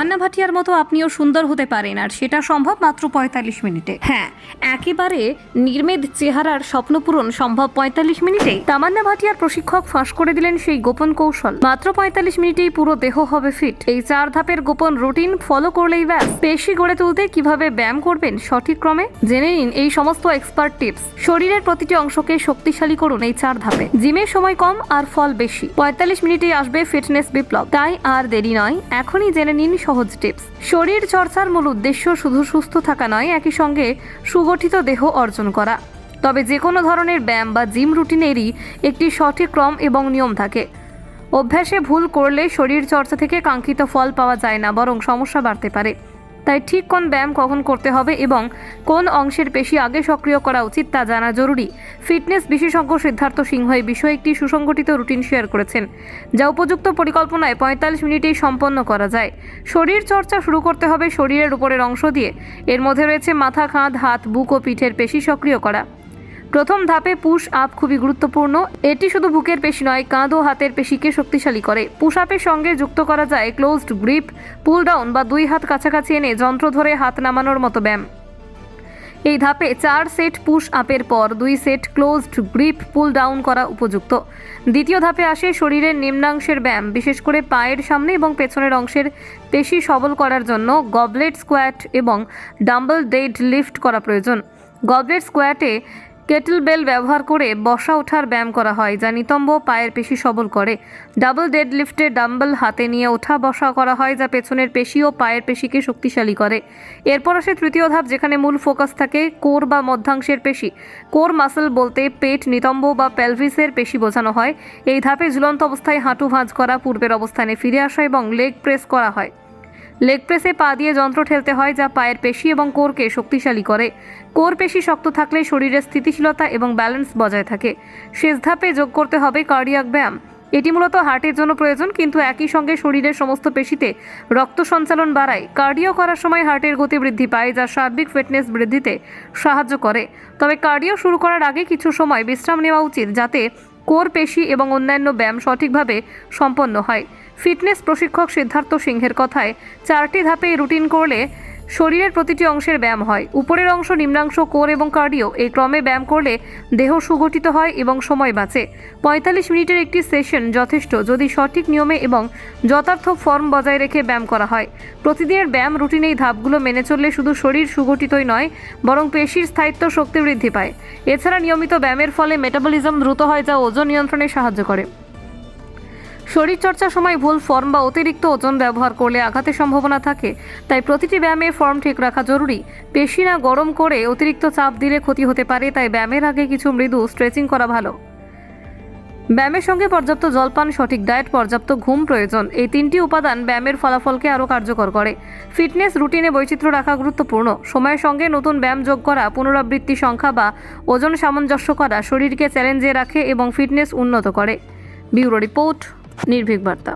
তামান্না ভাটিয়ার মতো আপনিও সুন্দর হতে পারেন আর সেটা সম্ভব মাত্র পঁয়তাল্লিশ মিনিটে। হ্যাঁ একেবারে নির্মেদ চেহারার স্বপ্নপূরণ সম্ভব পঁয়তাল্লিশ মিনিটেই। তামান্না ভাটিয়ার প্রশিক্ষক ফাঁস করে দিলেন সেই গোপন কৌশল। মাত্র পঁয়তাল্লিশ মিনিটেই পুরো দেহ হবে ফিট এই চার ধাপের গোপন রুটিন ফলো করলেই ব্যাস। পেশি গড়ে তুলতে কীভাবে ব্যায়াম করবেন সঠিক ক্রমে? জেনে নিন এই সমস্ত এক্সপার্ট টিপস শরীরের প্রতিটি অংশকে শক্তিশালী করুন এই চার ধাপে। জিমের সময় কম আর ফল বেশি। পঁয়তাল্লিশ মিনিটেই আসবে ফিটনেস বিপ্লব। তাই আর দেরি নয় এখনই জেনে নিন সহজ টিপস। শরীর চর্চার মূল উদ্দেশ্য শুধু সুস্থ থাকা নয়, একই সঙ্গে সুগঠিত দেহ অর্জন করা। তবে যে কোনো ধরনের ব্যায়াম বা জিম রুটিনেরই একটি সঠিক ক্রম এবং নিয়ম থাকে। অভ্যাসে ভুল করলে শরীর চর্চা থেকে কাঙ্ক্ষিত ফল পাওয়া যায় না, বরং সমস্যা বাড়তে পারে। তাই ঠিক কোন ব্যায়াম কখন করতে হবে এবং কোন অংশের পেশি আগে সক্রিয় করা উচিত তা জানা জরুরি। ফিটনেস বিশেষজ্ঞ সিদ্ধার্থ সিংহ এই বিষয়ে একটি সুসংগঠিত রুটিন শেয়ার করেছেন, যা উপযুক্ত পরিকল্পনায় পঁয়তাল্লিশ মিনিটেই সম্পন্ন করা যায়। শরীর চর্চা শুরু করতে হবে শরীরের উপরের অংশ দিয়ে। এর মধ্যে রয়েছে মাথা, কাঁধ, হাত, বুক ও পিঠের পেশি সক্রিয় করা। প্রথম ধাপে পুশ আপ খুবই গুরুত্বপূর্ণ। এটি শুধু বুকের পেশি নয়, কাঁধ ও হাতের পেশিকে শক্তিশালী করে। পুশ আপের সঙ্গে যুক্ত করা যায় ক্লোজড গ্রিপ, পুল ডাউন বা দুই হাত কাছাকাছি এনে যন্ত্র ধরে হাত নামানোর মতো ব্যায়াম। এই ধাপে চার সেট পুশ আপের পর দুই set closed grip, pull down করা উপযুক্ত। দ্বিতীয় ধাপে আসে শরীরের নিম্নাংশের ব্যায়াম, বিশেষ করে পায়ের সামনে এবং পেছনের অংশের পেশি সবল করার জন্য গবলেট স্কোয়াট এবং ডাম্বল ডেড লিফট করা প্রয়োজন। গবলেট স্কোয়াটে কেটল বেল ব্যবহার করে বসা ওঠার ব্যায়াম করা হয়, যা নিতম্ব পায়ের পেশি সবল করে। ডাবল ডেড লিফটে ডাম্বল হাতে নিয়ে ওঠা বসা করা হয়, যা পেছনের পেশি ও পায়ের পেশিকে শক্তিশালী করে। এরপর আসে তৃতীয় ধাপ, যেখানে মূল ফোকাস থাকে কোর বা মধ্যাংশের পেশি। কোর মাসল বলতে পেট, নিতম্ব বা পেলভিসের পেশি বোঝানো হয়। এই ধাপে ঝুলন্ত অবস্থায় হাঁটু ভাঁজ করা পূর্বের অবস্থানে ফিরে আসা এবং লেগ প্রেস করা হয়। লেগ প্রেসে পা দিয়ে যন্ত্র ঠেলতে হয় যা পায়ের পেশি এবং কোরকে শক্তিশালী করে। কোর পেশি শক্ত থাকলে শরীরের স্থিতিশীলতা এবং ব্যালেন্স বজায় থাকে। শেষ ধাপে যোগ করতে হবে কার্ডিয়াক ব্যায়াম। এটি মূলত হার্টের জন্য প্রয়োজন, কিন্তু একই সঙ্গে শরীরের সমস্ত পেশিতে রক্ত সঞ্চালন বাড়ায়। কার্ডিও করার সময় হার্টের গতি বৃদ্ধি পায়, যা সার্বিক ফিটনেস বৃদ্ধিতে সাহায্য করে। তবে কার্ডিও শুরু করার আগে কিছু সময় বিশ্রাম নেওয়া উচিত, যাতে কোর পেশি এবং অন্যান্য ব্যায়াম সঠিকভাবে সম্পন্ন হয়। ফিটনেস প্রশিক্ষক সিদ্ধার্থ সিংহের কথায়, চারটি ধাপে রুটিন করলে শরীরের প্রতিটি অংশের ব্যায়াম হয়। উপরের অংশ নিম্নাংশ কোর এবং কার্ডিও, এই ক্রমে ব্যায়াম করলে দেহ সুগঠিত হয় এবং সময় বাঁচে। পঁয়তাল্লিশ মিনিটের একটি সেশন যথেষ্ট, যদি সঠিক নিয়মে এবং যথার্থ ফর্ম বজায় রেখে ব্যায়াম করা হয়। প্রতিদিনের ব্যায়াম রুটিন এই ধাপগুলো মেনে চললে শুধু শরীর সুগঠিতই নয়, বরং পেশির স্থায়িত্ব শক্তি বৃদ্ধি পায়। এছাড়া নিয়মিত ব্যায়ামের ফলে মেটাবলিজম দ্রুত হয়, যা ওজন নিয়ন্ত্রণে সাহায্য করে। শরীরচর্চার সময় ভুল ফর্ম বা অতিরিক্ত ওজন ব্যবহার করলে আঘাতের সম্ভাবনা থাকে, তাই প্রতিটি ব্যায়ামে ফর্ম ঠিক রাখা জরুরি। পেশি না গরম করে অতিরিক্ত চাপ দিলে ক্ষতি হতে পারে, তাই ব্যায়ামের আগে কিছু মৃদু স্ট্রেচিং করা ভালো। ব্যায়ামের সঙ্গে পর্যাপ্ত জলপান, সঠিক ডায়েট, পর্যাপ্ত ঘুম প্রয়োজন। এই তিনটি উপাদান ব্যায়ামের ফলাফলকে আরও কার্যকর করে। ফিটনেস রুটিনে বৈচিত্র্য রাখা গুরুত্বপূর্ণ। সময়ের সঙ্গে নতুন ব্যায়াম যোগ করা, পুনরাবৃত্তি সংখ্যা বা ওজন সামঞ্জস্য করা শরীরকে চ্যালেঞ্জে রাখে এবং ফিটনেস উন্নত করে। Bureau report. নির্ভীক বার্তা।